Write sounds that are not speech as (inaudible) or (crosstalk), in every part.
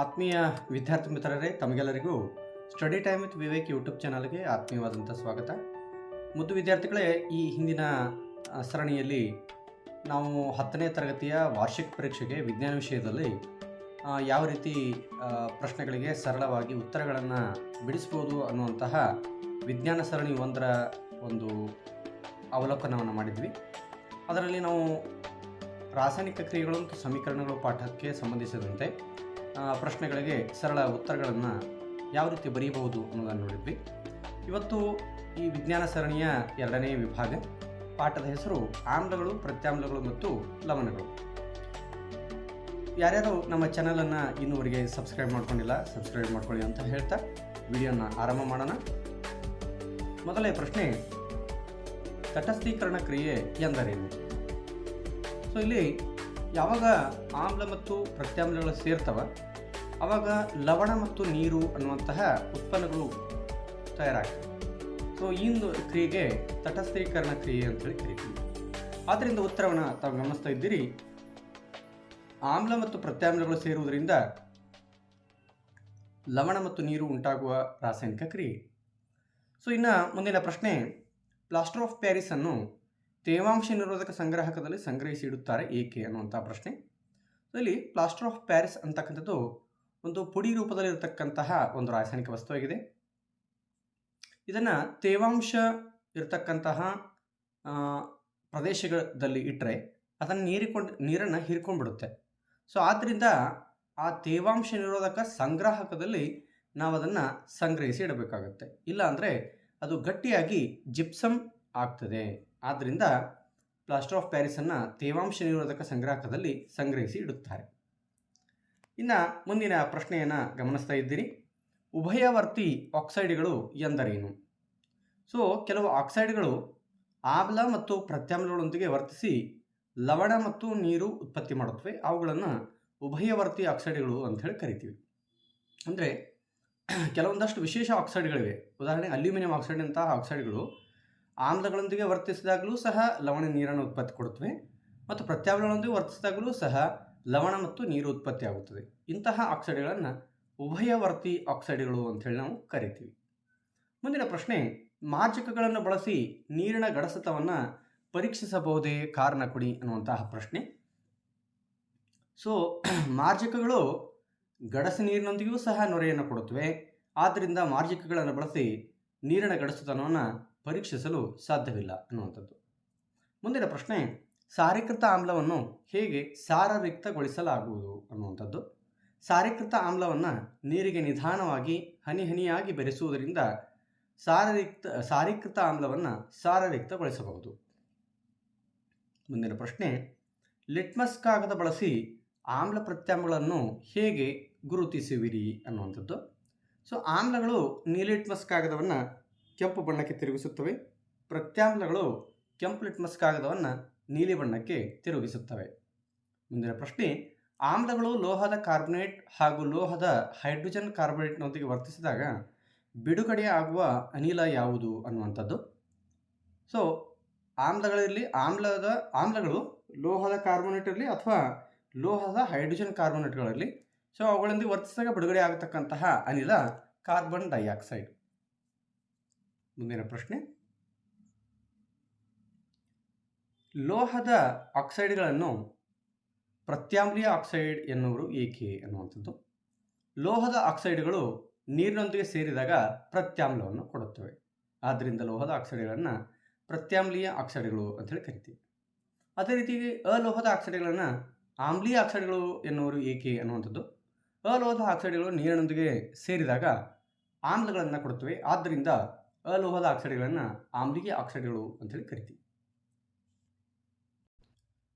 ಆತ್ಮೀಯ ವಿದ್ಯಾರ್ಥಿ ಮಿತ್ರರೇ, ತಮಗೆಲ್ಲರಿಗೂ study time with Vivek YouTube ಚಾನಲ್ಗೆ ಆತ್ಮೀಯವಾದಂಥ ಸ್ವಾಗತ. ಮುದ್ದು ವಿದ್ಯಾರ್ಥಿಗಳೇ, ಈ ಹಿಂದಿನ ಸರಣಿಯಲ್ಲಿ ನಾವು ಹತ್ತನೇ ತರಗತಿಯ ವಾರ್ಷಿಕ ಪರೀಕ್ಷೆಗೆ ವಿಜ್ಞಾನ ವಿಷಯದಲ್ಲಿ ಯಾವ ರೀತಿ ಪ್ರಶ್ನೆಗಳಿಗೆ ಸರಳವಾಗಿ ಉತ್ತರಗಳನ್ನು ಬಿಡಿಸ್ಬೋದು ಅನ್ನುವಂತಹ ವಿಜ್ಞಾನ ಸರಣಿ ಒಂದರ ಒಂದು ಅವಲೋಕನವನ್ನು ಮಾಡಿದ್ವಿ. ಅದರಲ್ಲಿ ನಾವು ರಾಸಾಯನಿಕ ಕ್ರಿಯೆಗಳು ಮತ್ತು ಸಮೀಕರಣಗಳು ಪಾಠಕ್ಕೆ ಸಂಬಂಧಿಸಿದಂತೆ ಪ್ರಶ್ನೆಗಳಿಗೆ ಸರಳ ಉತ್ತರಗಳನ್ನು ಯಾವ ರೀತಿ ಬರೆಯಬಹುದು ಅನ್ನೋದನ್ನು ನೋಡಿದ್ವಿ. ಇವತ್ತು ಈ ವಿಜ್ಞಾನ ಸರಣಿಯ ಎರಡನೇ ವಿಭಾಗ. ಪಾಠದ ಹೆಸರು ಆಮ್ಲಗಳು, ಪ್ರತ್ಯಾಮ್ಲಗಳು ಮತ್ತು ಲವಣಗಳು. ಯಾರ್ಯಾರು ನಮ್ಮ ಚಾನಲನ್ನು ಇನ್ನುವರೆಗೆ ಸಬ್ಸ್ಕ್ರೈಬ್ ಮಾಡ್ಕೊಂಡಿಲ್ಲ, ಸಬ್ಸ್ಕ್ರೈಬ್ ಮಾಡ್ಕೊಳ್ಳಿ ಅಂತ ಹೇಳ್ತಾ ವಿಡಿಯೋನ ಆರಂಭ ಮಾಡೋಣ. ಮೊದಲನೇ ಪ್ರಶ್ನೆ, ತಟಸ್ಥೀಕರಣ ಕ್ರಿಯೆ ಎಂದರೇನು? ಸೊ ಇಲ್ಲಿ ಯಾವಾಗ ಆಮ್ಲ ಮತ್ತು ಪ್ರತ್ಯಾಮ್ಲಗಳು ಸೇರ್ತವ ಆವಾಗ ಲವಣ ಮತ್ತು ನೀರು ಅನ್ನುವಂತಹ ಉತ್ಪನ್ನಗಳು ತಯಾರಾಗ್ತವೆ. ಸೊ ಈ ಒಂದು ಕ್ರಿಯೆಗೆ ತಟಸ್ಥೀಕರಣ ಕ್ರಿಯೆ ಅಂತೇಳಿ ಕರಿತೀವಿ. ಆದ್ದರಿಂದ ಉತ್ತರವನ್ನು ತಾವು ಗಮನಿಸ್ತಾ ಇದ್ದೀರಿ. ಆಮ್ಲ ಮತ್ತು ಪ್ರತ್ಯಾಮ್ಲಗಳು ಸೇರುವುದರಿಂದ ಲವಣ ಮತ್ತು ನೀರು ಉಂಟಾಗುವ ರಾಸಾಯನಿಕ ಕ್ರಿಯೆ. ಸೊ ಇನ್ನು ಮುಂದಿನ ಪ್ರಶ್ನೆ ಪ್ಲಾಸ್ಟರ್ ಆಫ್ ಪ್ಯಾರಿಸ್ ಅನ್ನು ತೇವಾಂಶ ನಿರೋಧಕ ಸಂಗ್ರಾಹಕದಲ್ಲಿ ಸಂಗ್ರಹಿಸಿ ಇಡುತ್ತಾರೆ ಏಕೆ ಅನ್ನುವಂಥ ಪ್ರಶ್ನೆ. ಇಲ್ಲಿ ಪ್ಲಾಸ್ಟರ್ ಆಫ್ ಪ್ಯಾರಿಸ್ ಅಂತಕ್ಕಂಥದ್ದು ಒಂದು ಪುಡಿ ರೂಪದಲ್ಲಿರತಕ್ಕಂತಹ ಒಂದು ರಾಸಾಯನಿಕ ವಸ್ತುವಾಗಿದೆ. ಇದನ್ನು ತೇವಾಂಶ ಇರತಕ್ಕಂತಹ ಪ್ರದೇಶಗಳಲ್ಲಿ ಇಟ್ಟರೆ ಅದನ್ನು ನೀರಿಕೊಂಡು, ನೀರನ್ನು ಹೀರ್ಕೊಂಡ್ಬಿಡುತ್ತೆ. ಸೊ ಆದ್ದರಿಂದ ಆ ತೇವಾಂಶ ನಿರೋಧಕ ಸಂಗ್ರಾಹಕದಲ್ಲಿ ನಾವು ಅದನ್ನು ಸಂಗ್ರಹಿಸಿ ಇಡಬೇಕಾಗುತ್ತೆ. ಇಲ್ಲ ಅಂದರೆ ಅದು ಗಟ್ಟಿಯಾಗಿ ಜಿಪ್ಸಮ್ ಆಗ್ತದೆ. ಆದ್ದರಿಂದ ಪ್ಲಾಸ್ಟರ್ ಆಫ್ ಪ್ಯಾರಿಸನ್ನು ತೇವಾಂಶ ನಿರೋಧಕ ಸಂಗ್ರಾಹಕದಲ್ಲಿ ಸಂಗ್ರಹಿಸಿ ಇಡುತ್ತಾರೆ. ಇನ್ನು ಮುಂದಿನ ಪ್ರಶ್ನೆಯನ್ನು ಗಮನಿಸ್ತಾ ಇದ್ದೀರಿ. ಉಭಯವರ್ತಿ ಆಕ್ಸೈಡ್ಗಳು ಎಂದರೇನು? ಸೊ, ಕೆಲವು ಆಕ್ಸೈಡ್ಗಳು ಆಮ್ಲ ಮತ್ತು ಪ್ರತ್ಯಾಮ್ಲಗಳೊಂದಿಗೆ ವರ್ತಿಸಿ ಲವಣ ಮತ್ತು ನೀರು ಉತ್ಪತ್ತಿ ಮಾಡುತ್ತವೆ. ಅವುಗಳನ್ನು ಉಭಯವರ್ತಿ ಆಕ್ಸೈಡ್ಗಳು ಅಂತ ಹೇಳಿ ಕರಿತೀವಿ. ಅಂದರೆ, ಕೆಲವೊಂದಷ್ಟು ವಿಶೇಷ ಆಕ್ಸೈಡ್ಗಳಿವೆ. ಉದಾಹರಣೆ ಅಲ್ಯೂಮಿನಿಯಂ ಆಕ್ಸೈಡ್ ಅಂತಹ ಆಕ್ಸೈಡ್ಗಳು ಆಮ್ಲಗಳೊಂದಿಗೆ ವರ್ತಿಸಿದಾಗಲೂ ಸಹ ಲವಣ ನೀರನ್ನು ಉತ್ಪತ್ತಿ ಕೊಡುತ್ತವೆ ಮತ್ತು ಪ್ರತ್ಯಾಮ್ಲಗಳೊಂದಿಗೆ ವರ್ತಿಸಿದಾಗಲೂ ಸಹ ಲವಣ ಮತ್ತು ನೀರು ಉತ್ಪತ್ತಿ ಆಗುತ್ತದೆ. ಇಂತಹ ಆಕ್ಸೈಡ್ಗಳನ್ನು ಉಭಯವರ್ತಿ ಆಕ್ಸೈಡ್ಗಳು ಅಂತೇಳಿ ನಾವು ಕರಿತೀವಿ. ಮುಂದಿನ ಪ್ರಶ್ನೆ ಮಾರ್ಜಕಗಳನ್ನು ಬಳಸಿ ನೀರಿನ ಗಡಸತವನ್ನು ಪರೀಕ್ಷಿಸಬಹುದೇ? ಕಾರಣ ಕೊಡಿ ಅನ್ನುವಂತಹ ಪ್ರಶ್ನೆ. ಸೊ ಮಾರ್ಜಕಗಳು ಗಡಸ ನೀರಿನೊಂದಿಗೂ ಸಹ ನೊರೆಯನ್ನು ಕೊಡುತ್ತವೆ. ಆದ್ದರಿಂದ ಮಾರ್ಜಕಗಳನ್ನು ಬಳಸಿ ನೀರಿನ ಗಡಸುತನವನ್ನು ಪರೀಕ್ಷಿಸಲು ಸಾಧ್ಯವಿಲ್ಲ ಅನ್ನುವಂಥದ್ದು. ಮುಂದಿನ ಪ್ರಶ್ನೆ, ಸಾರೀಕೃತ ಆಮ್ಲವನ್ನು ಹೇಗೆ ಸಾರರಿಕ್ತಗೊಳಿಸಲಾಗುವುದು ಅನ್ನುವಂಥದ್ದು. ಸಾರೀಕೃತ ಆಮ್ಲವನ್ನು ನೀರಿಗೆ ನಿಧಾನವಾಗಿ ಹನಿ ಹನಿಯಾಗಿ ಬೆರೆಸುವುದರಿಂದ ಸಾರರಿಕ್ತ, ಸಾರೀಕೃತ ಆಮ್ಲವನ್ನು ಸಾರರಿಕ್ತಗೊಳಿಸಬಹುದು ಮುಂದಿನ ಪ್ರಶ್ನೆ, ಲಿಟ್ಮಸ್ ಕಾಗದ ಬಳಸಿ ಆಮ್ಲ ಪ್ರತ್ಯಾಮ್ಲಗಳನ್ನು ಹೇಗೆ ಗುರುತಿಸುವಿರಿ ಅನ್ನುವಂಥದ್ದು. ಸೊ, ಆಮ್ಲಗಳು ನೀಲಿಟ್ಮಸ್ ಕಾಗದವನ್ನು ಕೆಂಪು ಬಣ್ಣಕ್ಕೆ ತಿರುಗಿಸುತ್ತವೆ. ಪ್ರತ್ಯಾಮ್ಲಗಳು ಕೆಂಪು ಲಿಟ್ಮಸ್ ಕಾಗದವನ್ನು ನೀಲಿ ಬಣ್ಣಕ್ಕೆ ತಿರುಗಿಸುತ್ತವೆ. ಮುಂದಿನ ಪ್ರಶ್ನೆ, ಆಮ್ಲಗಳು ಲೋಹದ ಕಾರ್ಬೊನೇಟ್ ಹಾಗೂ ಲೋಹದ ಹೈಡ್ರೋಜನ್ ಕಾರ್ಬೊನೇಟ್ನೊಂದಿಗೆ ವರ್ತಿಸಿದಾಗ ಬಿಡುಗಡೆ ಆಗುವ ಅನಿಲ ಯಾವುದು ಅನ್ನುವಂಥದ್ದು? ಸೊ ಆಮ್ಲಗಳಲ್ಲಿ ಆಮ್ಲದ, ಆಮ್ಲಗಳು ಲೋಹದ ಕಾರ್ಬೊನೇಟ್ ಇರಲಿ ಅಥವಾ ಲೋಹದ ಹೈಡ್ರೋಜನ್ ಕಾರ್ಬೊನೇಟ್ಗಳಲ್ಲಿ ಸೊ ಅವುಗಳೊಂದಿಗೆ ವರ್ತಿಸಿದಾಗ ಬಿಡುಗಡೆ ಆಗತಕ್ಕಂತಹ ಅನಿಲ ಕಾರ್ಬನ್ ಡೈಆಕ್ಸೈಡ್. ಮುಂದಿನ ಪ್ರಶ್ನೆ. ಲೋಹದ ಆಕ್ಸೈಡ್ಗಳನ್ನು ಪ್ರತ್ಯಾಮ್ಲೀಯ ಆಕ್ಸೈಡ್ ಎನ್ನುವರು ಏಕೆ ಅನ್ನುವಂಥದ್ದು ಲೋಹದ ಆಕ್ಸೈಡ್ಗಳು ನೀರಿನೊಂದಿಗೆ ಸೇರಿದಾಗ ಪ್ರತ್ಯಾಮ್ಲವನ್ನು ಕೊಡುತ್ತವೆ. ಆದ್ದರಿಂದ ಲೋಹದ ಆಕ್ಸೈಡ್ಗಳನ್ನು ಪ್ರತ್ಯಾಮ್ಲೀಯ ಆಕ್ಸೈಡ್ಗಳು ಅಂತೇಳಿ ಕರಿತೀವಿ. ಅದೇ ರೀತಿ ಅಲೋಹದ ಆಕ್ಸೈಡ್ಗಳನ್ನು ಆಮ್ಲೀಯ ಆಕ್ಸೈಡ್ಗಳು ಎನ್ನುವರು ಏಕೆ ಅನ್ನುವಂಥದ್ದು ಅಲೋಹದ ಆಕ್ಸೈಡ್ಗಳು ನೀರಿನೊಂದಿಗೆ ಸೇರಿದಾಗ ಆಮ್ಲಗಳನ್ನು ಕೊಡುತ್ತವೆ. ಆದ್ದರಿಂದ ಅಲೋಹದ ಆಕ್ಸೈಡ್ಗಳನ್ನು ಆಮ್ಲೀಯ ಆಕ್ಸೈಡ್ಗಳು ಅಂತೇಳಿ ಕರಿತೀವಿ.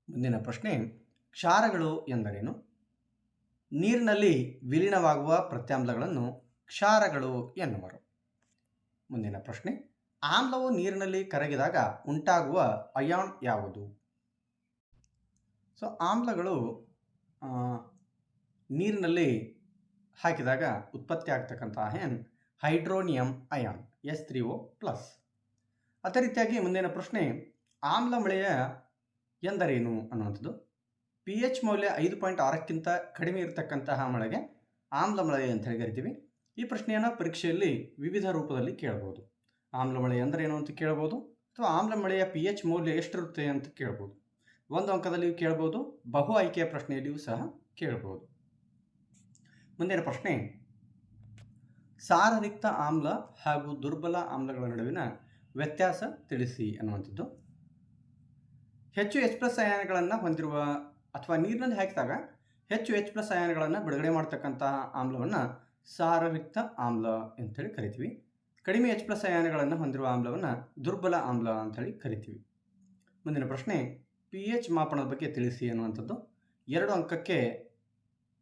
ಮುಂದಿನ ಪ್ರಶ್ನೆ, ಕ್ಷಾರಗಳು ಎಂದರೇನು? ನೀರಿನಲ್ಲಿ ವಿಲೀನವಾಗುವ ಪ್ರತ್ಯಾಮ್ಲಗಳನ್ನು ಕ್ಷಾರಗಳು ಎನ್ನುವರು. ಮುಂದಿನ ಪ್ರಶ್ನೆ, ಆಮ್ಲವು ನೀರಿನಲ್ಲಿ ಕರಗಿದಾಗ ಉಂಟಾಗುವ ಅಯಾನ್ ಯಾವುದು? ಸೊ ಆಮ್ಲಗಳು ನೀರಿನಲ್ಲಿ ಹಾಕಿದಾಗ ಉತ್ಪತ್ತಿ ಆಗ್ತಕ್ಕಂಥ ion hydronium ion. S three O plus ಅದೇ ರೀತಿಯಾಗಿ ಮುಂದಿನ ಪ್ರಶ್ನೆ, ಆಮ್ಲ ಮಳೆಯ ಎಂದರೇನು ಅನ್ನುವಂಥದ್ದು? ಪಿ ಎಚ್ ಮೌಲ್ಯ ಐದು ಪಾಯಿಂಟ್ ಆರಕ್ಕಿಂತ ಕಡಿಮೆ ಇರತಕ್ಕಂತಹ ಮಳೆಗೆ ಆಮ್ಲಮಳೆ ಅಂತ ಹೇಳಿ ಕರಿತೀವಿ. ಈ ಪ್ರಶ್ನೆಯನ್ನು ಪರೀಕ್ಷೆಯಲ್ಲಿ ವಿವಿಧ ರೂಪದಲ್ಲಿ ಕೇಳ್ಬೋದು ಆಮ್ಲ ಮಳೆ ಎಂದರೇನು ಅಂತ ಕೇಳ್ಬೋದು ಅಥವಾ ಆಮ್ಲಮಳೆಯ ಪಿ ಎಚ್ ಮೌಲ್ಯ ಎಷ್ಟಿರುತ್ತೆ ಅಂತ ಕೇಳ್ಬೋದು ಒಂದು ಅಂಕದಲ್ಲಿಯೂ ಕೇಳ್ಬೋದು ಬಹು ಆಯ್ಕೆಯ ಪ್ರಶ್ನೆಯಲ್ಲಿಯೂ ಸಹ ಕೇಳ್ಬೋದು ಮುಂದಿನ ಪ್ರಶ್ನೆ ಸಾರರಿಕ್ತ ಆಮ್ಲ ಹಾಗೂ ದುರ್ಬಲ ಆಮ್ಲಗಳ ನಡುವಿನ ವ್ಯತ್ಯಾಸ ತಿಳಿಸಿ ಅನ್ನುವಂಥದ್ದು. ಹೆಚ್ಚು ಎಚ್ ಪ್ಲಸ್ ಅಯಾನಗಳನ್ನು ಹೊಂದಿರುವ ಅಥವಾ ನೀರಿನಲ್ಲಿ ಹಾಕಿದಾಗ ಹೆಚ್ಚು ಎಚ್ ಪ್ಲಸ್ ಅಯಾನಗಳನ್ನು ಬಿಡುಗಡೆ ಮಾಡ್ತಕ್ಕಂತಹ ಆಮ್ಲವನ್ನು ಸಾರರಿಕ್ತ ಆಮ್ಲ ಅಂತೇಳಿ ಕರಿತೀವಿ. ಕಡಿಮೆ ಎಚ್ ಪ್ಲಸ್ ಅಯಾನಗಳನ್ನು ಹೊಂದಿರುವ ಆಮ್ಲವನ್ನು ದುರ್ಬಲ ಆಮ್ಲ ಅಂಥೇಳಿ ಕರಿತೀವಿ. ಮುಂದಿನ ಪ್ರಶ್ನೆ ಪಿ ಎಚ್ ಮಾಪನದ ಬಗ್ಗೆ ತಿಳಿಸಿ ಅನ್ನುವಂಥದ್ದು. ಎರಡು ಅಂಕಕ್ಕೆ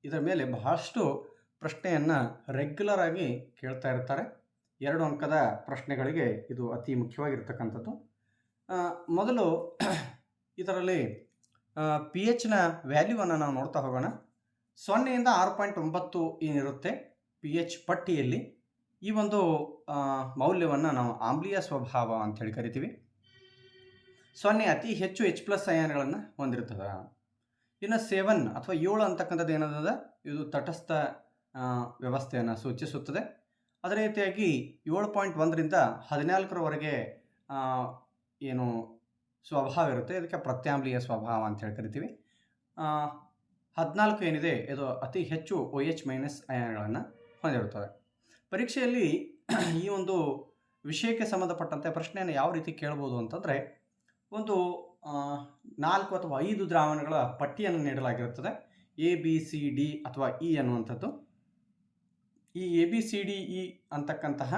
ಇದರ ಮೇಲೆ ಬಹಳಷ್ಟು ಪ್ರಶ್ನೆಯನ್ನು ರೆಗ್ಯುಲರ್ ಆಗಿ ಕೇಳ್ತಾ ಇರ್ತಾರೆ. ಎರಡು ಅಂಕದ ಪ್ರಶ್ನೆಗಳಿಗೆ ಇದು ಅತಿ ಮುಖ್ಯವಾಗಿರ್ತಕ್ಕಂಥದ್ದು. ಮೊದಲು (clears throat) ಇದರಲ್ಲಿ ಪಿ ಎಚ್ನ ವ್ಯಾಲ್ಯೂವನ್ನು ನಾವು ನೋಡ್ತಾ ಹೋಗೋಣ. ಸೊನ್ನೆಯಿಂದ ಆರು ಪಾಯಿಂಟ್ ಒಂಬತ್ತು ಏನಿರುತ್ತೆ ಪಿ ಎಚ್ ಪಟ್ಟಿಯಲ್ಲಿ? ಈ ಒಂದು ಮೌಲ್ಯವನ್ನು ನಾವು ಆಮ್ಲೀಯ ಸ್ವಭಾವ ಅಂತೇಳಿ ಕರಿತೀವಿ. ಸೊನ್ನೆ ಅತಿ ಹೆಚ್ಚು ಎಚ್ ಪ್ಲಸ್ ಅಯಾನ್ಗಳನ್ನು ಹೊಂದಿರ್ತದೆ. ಇನ್ನು ಸೆವೆನ್ ಅಥವಾ ಏಳು ಅಂತಕ್ಕಂಥದ್ದು ಏನದ ಇದು ತಟಸ್ಥ ವ್ಯವಸ್ಥೆಯನ್ನು ಸೂಚಿಸುತ್ತದೆ. ಅದೇ ರೀತಿಯಾಗಿ ಏಳು ಪಾಯಿಂಟ್ ಒಂದರಿಂದ ಹದಿನಾಲ್ಕರವರೆಗೆ ಏನು ಸ್ವಭಾವ ಇರುತ್ತೆ. ಇದಕ್ಕೆ ಪ್ರತ್ಯಾಮ್ಲೀಯ ಸ್ವಭಾವ ಅಂತ ಹೇಳಿ ಕರಿತೀವಿ ಹದಿನಾಲ್ಕು ಏನಿದೆ, ಇದು ಅತಿ ಹೆಚ್ಚು ಒ ಎಚ್ ಮೈನಸ್ ಅಯಾನ್ಗಳನ್ನು ಹೊಂದಿರುತ್ತದೆ. ಪರೀಕ್ಷೆಯಲ್ಲಿ ಈ ಒಂದು ವಿಷಯಕ್ಕೆ ಸಂಬಂಧಪಟ್ಟಂತೆ ಪ್ರಶ್ನೆಯನ್ನು ಯಾವ ರೀತಿ ಕೇಳ್ಬೋದು ಅಂತಂದರೆ, ಒಂದು ನಾಲ್ಕು ಅಥವಾ ಐದು ದ್ರಾವಣಗಳ ಪಟ್ಟಿಯನ್ನು ನೀಡಲಾಗಿರುತ್ತದೆ. ಎ, ಬಿ, ಸಿ, ಡಿ ಅಥವಾ ಇ ಅನ್ನುವಂಥದ್ದು. ಈ A B C D E ಅಂತಕ್ಕಂತಹ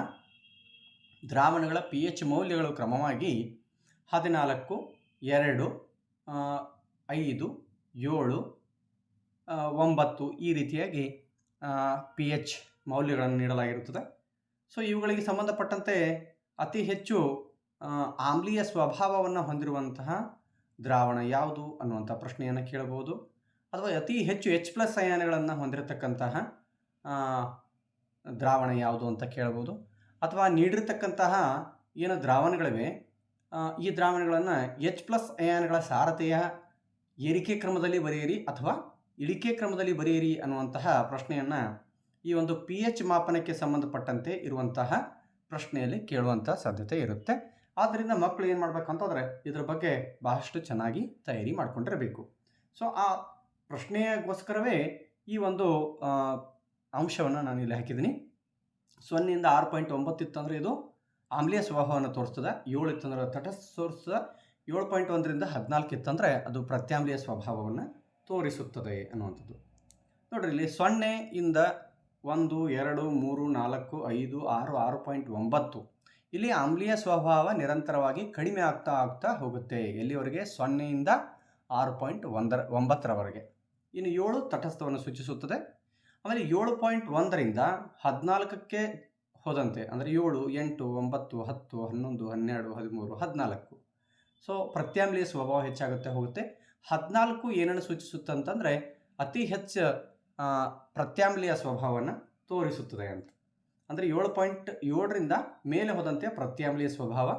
ದ್ರಾವಣಗಳ ಪಿ ಎಚ್ ಮೌಲ್ಯಗಳು ಕ್ರಮವಾಗಿ ಹದಿನಾಲ್ಕು, ಎರಡು ಐದು, ಏಳು ಒಂಬತ್ತು ಈ ರೀತಿಯಾಗಿ ಪಿ ಎಚ್ ಮೌಲ್ಯಗಳನ್ನು ನೀಡಲಾಗಿರುತ್ತದೆ. ಸೊ ಇವುಗಳಿಗೆ ಸಂಬಂಧಪಟ್ಟಂತೆ ಅತಿ ಹೆಚ್ಚು ಆಮ್ಲೀಯ ಸ್ವಭಾವವನ್ನು ಹೊಂದಿರುವಂತಹ ದ್ರಾವಣ ಯಾವುದು ಅನ್ನುವಂಥ ಪ್ರಶ್ನೆಯನ್ನು ಕೇಳಬಹುದು. ಅಥವಾ ಅತಿ ಹೆಚ್ಚು ಎಚ್ ಪ್ಲಸ್ ಅಯಾನ್ಗಳನ್ನು ಹೊಂದಿರತಕ್ಕಂತಹ ದ್ರಾವಣ ಯಾವುದು ಅಂತ ಕೇಳ್ಬೋದು. ಅಥವಾ ನೀಡಿರ್ತಕ್ಕಂತಹ ಏನು ದ್ರಾವಣಗಳಿವೆ ಈ ದ್ರಾವಣಗಳನ್ನು ಎಚ್ ಪ್ಲಸ್ ಅಯಾನ್ಗಳ ಸಾರತೆಯ ಏರಿಕೆ ಕ್ರಮದಲ್ಲಿ ಬರೆಯಿರಿ ಅಥವಾ ಇಳಿಕೆ ಕ್ರಮದಲ್ಲಿ ಬರೆಯಿರಿ ಅನ್ನುವಂತಹ ಪ್ರಶ್ನೆಯನ್ನು ಈ ಒಂದು ಪಿ ಎಚ್ ಮಾಪನಕ್ಕೆ ಸಂಬಂಧಪಟ್ಟಂತೆ ಇರುವಂತಹ ಪ್ರಶ್ನೆಯಲ್ಲಿ ಕೇಳುವಂಥ ಸಾಧ್ಯತೆ ಇರುತ್ತೆ. ಆದ್ದರಿಂದ ಮಕ್ಕಳು ಏನು ಮಾಡಬೇಕಂತಂದರೆ ಇದ್ರ ಬಗ್ಗೆ ಬಹಳಷ್ಟು ಚೆನ್ನಾಗಿ ತಯಾರಿ ಮಾಡಿಕೊಂಡಿರಬೇಕು. ಸೊ ಆ ಪ್ರಶ್ನೆಗೋಸ್ಕರವೇ ಈ ಒಂದು ಅಂಶವನ್ನು ನಾನು ಇಲ್ಲಿ ಹಾಕಿದ್ದೀನಿ. ಸೊನ್ನೆಯಿಂದ ಆರು ಪಾಯಿಂಟ್ ಒಂಬತ್ತು ಇತ್ತಂದರೆ ಇದು ಆಮ್ಲೀಯ ಸ್ವಭಾವವನ್ನು ತೋರಿಸ್ತದೆ. ಏಳು ಇತ್ತಂದ್ರೆ ತಟಸ್ಥ ತೋರಿಸ್ತದೆ. ಏಳು ಪಾಯಿಂಟ್ ಒಂದರಿಂದ ಹದಿನಾಲ್ಕು ಇತ್ತಂದರೆ ಅದು ಪ್ರತ್ಯಾಮ್ಲೀಯ ಸ್ವಭಾವವನ್ನು ತೋರಿಸುತ್ತದೆ ಅನ್ನುವಂಥದ್ದು. ನೋಡ್ರಿ ಇಲ್ಲಿ ಸೊನ್ನೆಯಿಂದ ಒಂದು, ಎರಡು, ಮೂರು, ನಾಲ್ಕು, ಐದು, ಆರು ಆರು ಪಾಯಿಂಟ್ ಒಂಬತ್ತು. ಇಲ್ಲಿ ಆಮ್ಲೀಯ ಸ್ವಭಾವ ನಿರಂತರವಾಗಿ ಕಡಿಮೆ ಆಗ್ತಾ ಆಗ್ತಾ ಹೋಗುತ್ತೆ. ಎಲ್ಲಿವರೆಗೆ? ಸೊನ್ನೆಯಿಂದ ಆರು ಪಾಯಿಂಟ್ ಒಂದರ, ಒಂಬತ್ತರವರೆಗೆ. ಇನ್ನು ಏಳು ತಟಸ್ಥವನ್ನು ಸೂಚಿಸುತ್ತದೆ. ಆಮೇಲೆ ಏಳು ಪಾಯಿಂಟ್ ಒಂದರಿಂದ ಹದಿನಾಲ್ಕಕ್ಕೆ ಹೋದಂತೆ, ಅಂದರೆ ಏಳು, ಎಂಟು, ಒಂಬತ್ತು, ಹತ್ತು, ಹನ್ನೊಂದು, ಹನ್ನೆರಡು, ಹದಿಮೂರು, ಹದಿನಾಲ್ಕು. ಸೊ ಪ್ರತ್ಯಾಮ್ಲೀಯ ಸ್ವಭಾವ ಹೆಚ್ಚಾಗುತ್ತೆ, ಹೋಗುತ್ತೆ. ಹದಿನಾಲ್ಕು ಏನನ್ನು ಸೂಚಿಸುತ್ತೆ ಅಂತಂದರೆ ಅತಿ ಹೆಚ್ಚು ಪ್ರತ್ಯಾಮ್ಲೀಯ ಸ್ವಭಾವವನ್ನು ತೋರಿಸುತ್ತದೆ ಅಂತ. ಅಂದರೆ ಏಳು ಪಾಯಿಂಟ್ ಏಳರಿಂದ ಮೇಲೆ ಹೋದಂತೆ ಪ್ರತ್ಯಾಮ್ಲೀಯ ಸ್ವಭಾವ